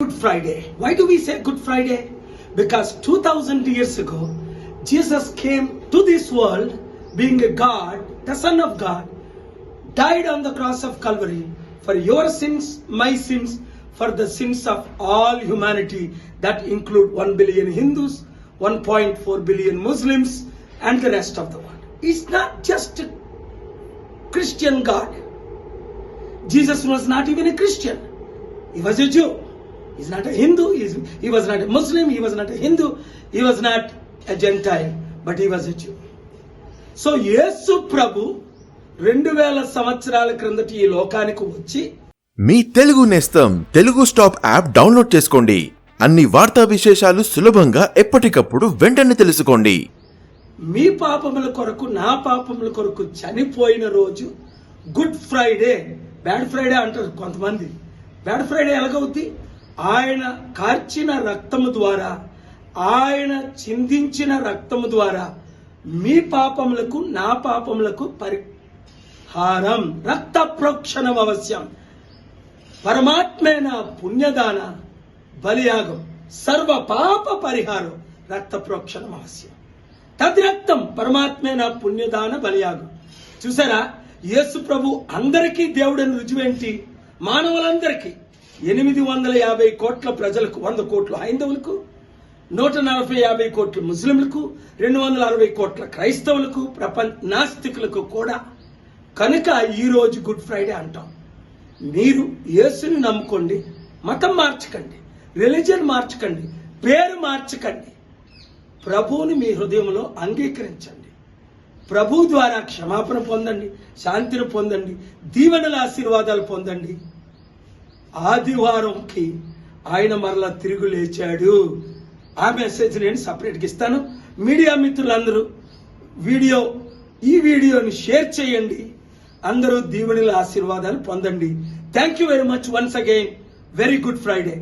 Good Friday. Why do we say Good Friday? Because 2000 years ago, Jesus came to this world being a God, the Son of God, died on the cross of Calvary for your sins, my sins, for the sins of all humanity that include 1 billion Hindus, 1.4 billion Muslims, and the rest of the world. It's not just a Christian God. Jesus was not even a Christian. He was a Jew. He's not a Hindu. He's, he was not a Muslim. He was not a Hindu. He was not a Gentile. But he was a Jew. So Yesu ప్రభు రెండు వేల సంవత్సరాల క్రిందటి ఈ లోకానికి వచ్చి మీ తెలుగు నేస్తం Telugu stop app download చేసుకోండి అన్ని వార్తా విశేషాలు సులభంగా ఎప్పటికప్పుడు వెంటనే తెలుసుకోండి మీ పాపముల కొరకు నా పాపముల కొరకు చనిపోయిన రోజు గుడ్ ఫ్రైడే బ్యాడ్ ఫ్రైడే అంటారు కొంతమంది బ్యాడ్ ఫ్రైడే ఎలాగవుద్ది ఆయన కార్చిన రక్తము ద్వారా ఆయన చిందించిన రక్తము ద్వారా మీ పాపములకు నా పాపములకు పరిహారం రక్త ప్రోక్షణం అవశ్యం. పరమాత్మైన పుణ్యదాన బలియాగం సర్వ పాప పరిహారం రక్త ప్రోక్షణం అవశ్యం. తద్రక్తం పరమాత్మైన పుణ్యదాన బలియాగం. చూసారా? యేసు ప్రభు అందరికీ దేవుడని రుజువేంటి? మానవులందరికీ. ఎనిమిది వందల యాభై కోట్ల ప్రజలకు వంద కోట్లు హైందవులకు నూట నలభై యాభై కోట్ల ముస్లింలకు రెండు వందల అరవై కోట్ల క్రైస్తవులకు ప్రపంచ నాస్తికులకు కూడా కనుక ఈరోజు గుడ్ ఫ్రైడే అంటాం. మీరు యేసుని నమ్ముకోండి మతం మార్చకండి రిలీజన్ మార్చకండి పేరు మార్చకండి. ప్రభువుని మీ హృదయంలో అంగీకరించండి. ప్రభు ద్వారా క్షమాపణ పొందండి శాంతిని పొందండి దీవెనల ఆశీర్వాదాలు పొందండి. ఆదివారంకి ఆయన మరలా తిరుగు లేచాడు. ఆ మెసేజ్ నేను సపరేట్గా ఇస్తాను. మీడియా మిత్రులందరూ వీడియో ఈ వీడియోని షేర్ చేయండి. అందరూ దీవెనల ఆశీర్వాదాలు పొందండి. Thank you very much once again very Good Friday